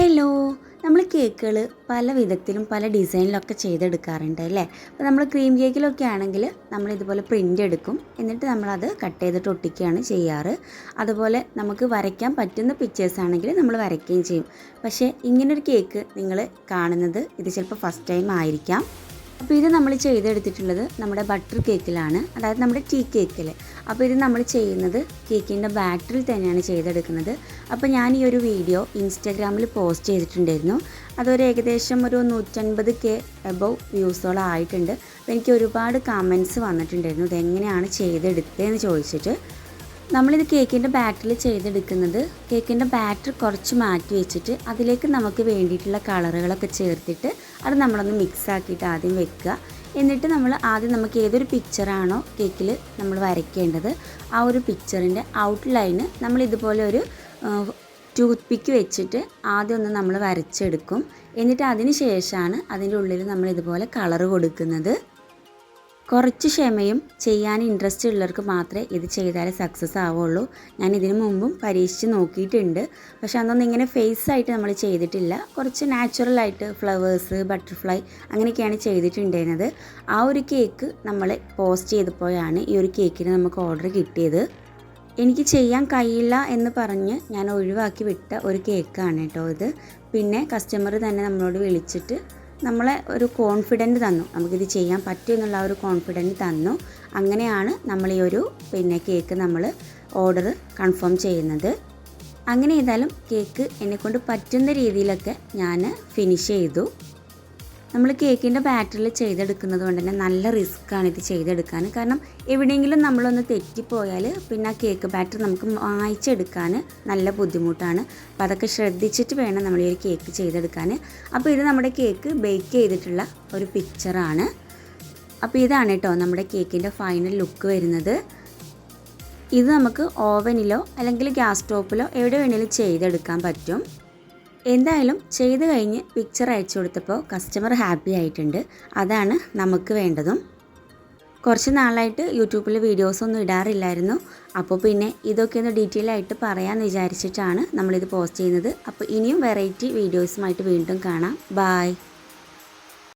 Hello നമ്മൾ കേക്കുകൾ പല വിധത്തിലും പല ഡിസൈനിലൊക്കെ ചെയ്തെടുക്കാറുണ്ട് അല്ലേ? അപ്പോൾ നമ്മൾ ക്രീം കേക്കിലൊക്കെ ആണെങ്കിൽ നമ്മൾ ഇതുപോലെ പ്രിന്റ് എടുക്കും. എന്നിട്ട് നമ്മളത് കട്ട് ചെയ്തിട്ട് ഒട്ടിക്കുകയാണ് ചെയ്യാറ്. അതുപോലെ നമുക്ക് വരയ്ക്കാൻ പറ്റുന്ന പിക്ചേഴ്സ് ആണെങ്കിൽ നമ്മൾ വരയ്ക്കുകയും ചെയ്യും. പക്ഷേ ഇങ്ങനൊരു കേക്ക് നിങ്ങൾ കാണുന്നത് ഇത് ചിലപ്പോൾ ഫസ്റ്റ് ടൈം ആയിരിക്കാം. അപ്പോൾ ഇത് നമ്മൾ ചെയ്തെടുത്തിട്ടുള്ളത് നമ്മുടെ ബട്ടർ കേക്കിലാണ് അതായത് നമ്മുടെ ടീ കേക്കിൽ അപ്പോൾ ഇത് നമ്മൾ ചെയ്യുന്നത് കേക്കിന്റെ ബാറ്ററിൽ തന്നെയാണ് ചെയ്തെടുക്കുന്നത്. അപ്പോൾ ഞാൻ ഈ ഒരു വീഡിയോ ഇൻസ്റ്റാഗ്രാമിൽ പോസ്റ്റ് ചെയ്തിട്ടുണ്ടായിരുന്നു. അതൊരു ഏകദേശം ഒരു നൂറ്റൻപത് കെ എബവ് വ്യൂസോളം ആയിട്ടുണ്ട്. അപ്പോൾ എനിക്ക് ഒരുപാട് കമൻസ് വന്നിട്ടുണ്ടായിരുന്നു. ഇതെങ്ങനെയാണ് ചെയ്തെടുത്തതെന്ന് ചോദിച്ചിട്ട്. നമ്മളിത് കേക്കിന്റെ ബാറ്ററിൽ ചെയ്തെടുക്കുന്നത് കേക്കിന്റെ ബാറ്റർ കുറച്ച് മാറ്റി വെച്ചിട്ട് അതിലേക്ക് നമുക്ക് വേണ്ടിയിട്ടുള്ള കളറുകളൊക്കെ ചേർത്തിട്ട് അത് നമ്മളൊന്ന് മിക്സ് ആക്കിയിട്ട് ആദ്യം വെക്കുക. എന്നിട്ട് നമ്മൾ ആദ്യം നമുക്ക് ഏതൊരു പിക്ചറാണോ കേക്കിൽ നമ്മൾ വരയ്ക്കേണ്ടത് ആ ഒരു പിക്ചറിന്റെ ഔട്ട്ലൈന് നമ്മൾ ഇതുപോലെ ഒരു ടൂത്ത് പിക്ക് വെച്ചിട്ട് ആദ്യം ഒന്ന് നമ്മൾ വരച്ചെടുക്കും. എന്നിട്ട് അതിന് ശേഷമാണ് അതിന്റെ ഉള്ളിൽ നമ്മൾ ഇതുപോലെ കളറ് കൊടുക്കുന്നത്. കുറച്ച് ക്ഷമയും ചെയ്യാൻ ഇൻട്രസ്റ്റ് ഉള്ളവർക്ക് മാത്രമേ ഇത് ചെയ്താലേ സക്സസ് ആവുള്ളൂ. ഞാൻ ഇതിനു മുമ്പും പരീക്ഷിച്ച് നോക്കിയിട്ടുണ്ട്. പക്ഷെ അന്നൊന്നും ഇങ്ങനെ ഫേസ് ആയിട്ട് നമ്മൾ ചെയ്തിട്ടില്ല. കുറച്ച് നാച്ചുറലായിട്ട് ഫ്ലവേഴ്സ് ബട്ടർഫ്ലൈ അങ്ങനെയൊക്കെയാണ് ചെയ്തിട്ടുണ്ടായിരുന്നത്. ആ ഒരു കേക്ക് നമ്മൾ പോസ്റ്റ് ചെയ്തപ്പോഴാണ് ഈ ഒരു കേക്കിന് നമുക്ക് ഓർഡർ കിട്ടിയത്. എനിക്ക് ചെയ്യാൻ കഴിയില്ല എന്ന് പറഞ്ഞ് ഞാൻ ഒഴിവാക്കി വിട്ട ഒരു കേക്കാണ് കേട്ടോ ഇത്. പിന്നെ കസ്റ്റമർ തന്നെ നമ്മളോട് വിളിച്ചിട്ട് നമ്മളെ ഒരു കോൺഫിഡന്റ് തന്നു. നമുക്കിത് ചെയ്യാൻ പറ്റും എന്നുള്ള ഒരു കോൺഫിഡന്റ് തന്നു. അങ്ങനെയാണ് നമ്മൾ ഈ ഒരു പിന്നെ കേക്ക് നമ്മൾ ഓർഡർ കൺഫേം ചെയ്യുന്നത്. അങ്ങനെ ചെയ്താലും കേക്ക് എന്നെക്കൊണ്ട് പറ്റുന്ന രീതിയിലൊക്കെ ഞാൻ ഫിനിഷ് ചെയ്തു. നമ്മൾ കേക്കിന്റെ ബാറ്ററിൽ ചെയ്തെടുക്കുന്നത് കൊണ്ട് തന്നെ നല്ല റിസ്ക്കാണ് ഇത് ചെയ്തെടുക്കാൻ. കാരണം എവിടെയെങ്കിലും നമ്മളൊന്ന് തെറ്റിപ്പോയാൽ പിന്നെ ആ കേക്ക് ബാറ്റർ നമുക്ക് മായ്ച്ചെടുക്കാൻ നല്ല ബുദ്ധിമുട്ടാണ്. അപ്പോൾ അതൊക്കെ ശ്രദ്ധിച്ചിട്ട് വേണം നമ്മൾ ഈ കേക്ക് ചെയ്തെടുക്കാൻ. അപ്പോൾ ഇത് നമ്മുടെ കേക്ക് ബേക്ക് ചെയ്തിട്ടുള്ള ഒരു പിക്ചറാണ് അപ്പോൾ ഇതാണ് കേട്ടോ നമ്മുടെ കേക്കിന്റെ ഫൈനൽ ലുക്ക് വരുന്നത്. ഇത് നമുക്ക് ഓവനിലോ അല്ലെങ്കിൽ ഗ്യാസ് സ്റ്റോപ്പിലോ എവിടെ വേണമെങ്കിലും ചെയ്തെടുക്കാൻ പറ്റും. എന്തായാലും ചെയ്ത് കഴിഞ്ഞ് പിക്ചർ അയച്ചു കൊടുത്തപ്പോൾ കസ്റ്റമർ ഹാപ്പി ആയിട്ടുണ്ട്. അതാണ് നമുക്ക് വേണ്ടതും. കുറച്ച് നാളായിട്ട് യൂട്യൂബിൽ വീഡിയോസൊന്നും ഇടാറില്ലായിരുന്നു. അപ്പോൾ പിന്നെ ഇതൊക്കെ ഒന്ന് ഡീറ്റെയിൽ ആയിട്ട് പറയാമെന്ന് വിചാരിച്ചിട്ടാണ് നമ്മളിത് പോസ്റ്റ് ചെയ്യുന്നത്. അപ്പോൾ ഇനിയും വെറൈറ്റി വീഡിയോസുമായിട്ട് വീണ്ടും കാണാം. ബായ്